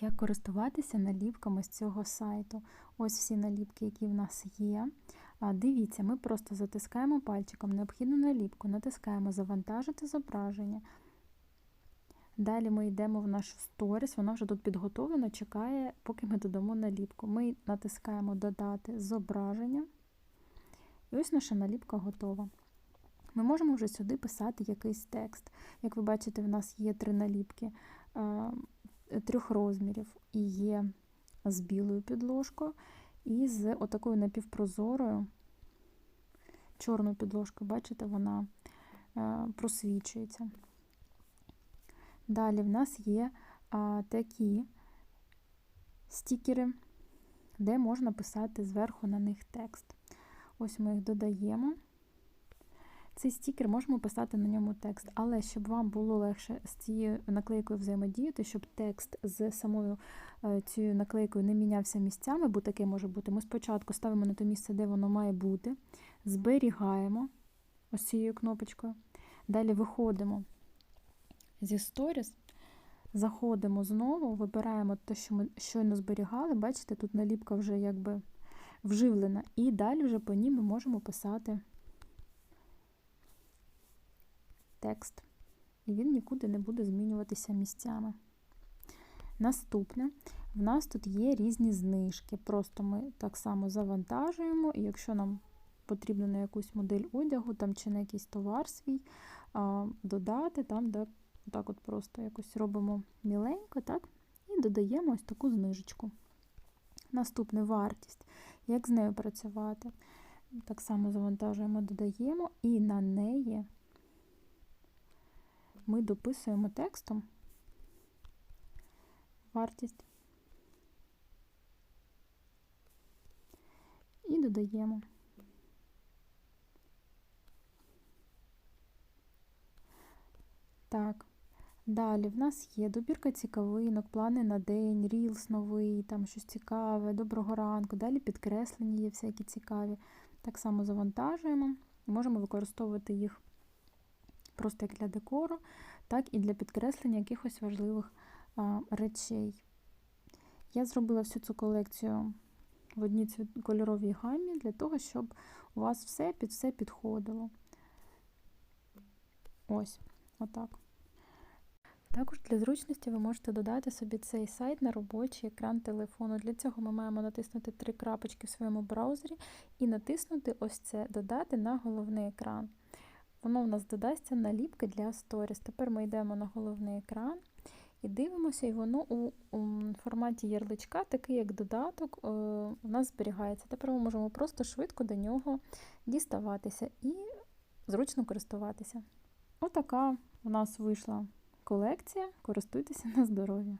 Як користуватися наліпками з цього сайту? Ось всі наліпки, які в нас є. Дивіться, ми просто затискаємо пальчиком необхідну наліпку, натискаємо Завантажити зображення. Далі ми йдемо в нашу сторіс, вона вже тут підготовлена, чекає, поки ми додамо наліпку. Ми натискаємо Додати зображення. І ось наша наліпка готова. Ми можемо вже сюди писати якийсь текст. Як ви бачите, в нас є три наліпки трьох розмірів. І є з білою підложкою, і з отакою напівпрозорою чорною підложкою, бачите, вона е, просвічується. Далі в нас є а, такі стікери, де можна писати зверху на них текст. Ось ми їх додаємо. Цей стікер можемо писати на ньому текст, але щоб вам було легше з цією наклейкою взаємодіяти, щоб текст з самою е, цією наклейкою не мінявся місцями, бо таке може бути. Ми спочатку ставимо на те місце, де воно має бути, зберігаємо ось цією кнопочкою. Далі виходимо зі Stories, заходимо знову, вибираємо те, що ми щойно зберігали. Бачите, тут наліпка вже якби вживлена. І далі вже по ній ми можемо писати текст. І він нікуди не буде змінюватися місцями. Наступне, в нас тут є різні знижки. Просто ми так само завантажуємо, і якщо нам потрібно на якусь модель одягу там чи на якийсь товар свій додати, там, де так от просто якось робимо міленько, так? І додаємо ось таку знижечку. Наступне вартість. Як з нею працювати? Так само завантажуємо, додаємо, і на неї ми дописуємо текстом вартість і додаємо. Так, далі в нас є добірка цікавинок, плани на день, рілс новий, там щось цікаве, доброго ранку. Далі підкреслені є всякі цікаві. Так само завантажуємо можемо використовувати їх просто як для декору, так і для підкреслення якихось важливих речей. Я зробила всю цю колекцію в одній кольоровій гамі для того, щоб у вас все під все підходило. Ось, отак. Також для зручності ви можете додати собі цей сайт на робочий екран телефону. Для цього ми маємо натиснути три крапочки в своєму браузері і натиснути ось це Додати на головний екран. Воно в нас додасться наліпки для сторіс. Тепер ми йдемо на головний екран і дивимося, і воно у, у форматі ярличка, такий як додаток, е, у нас зберігається. Тепер ми можемо просто швидко до нього діставатися і зручно користуватися. Отака у нас вийшла колекція. Користуйтеся на здоров'я.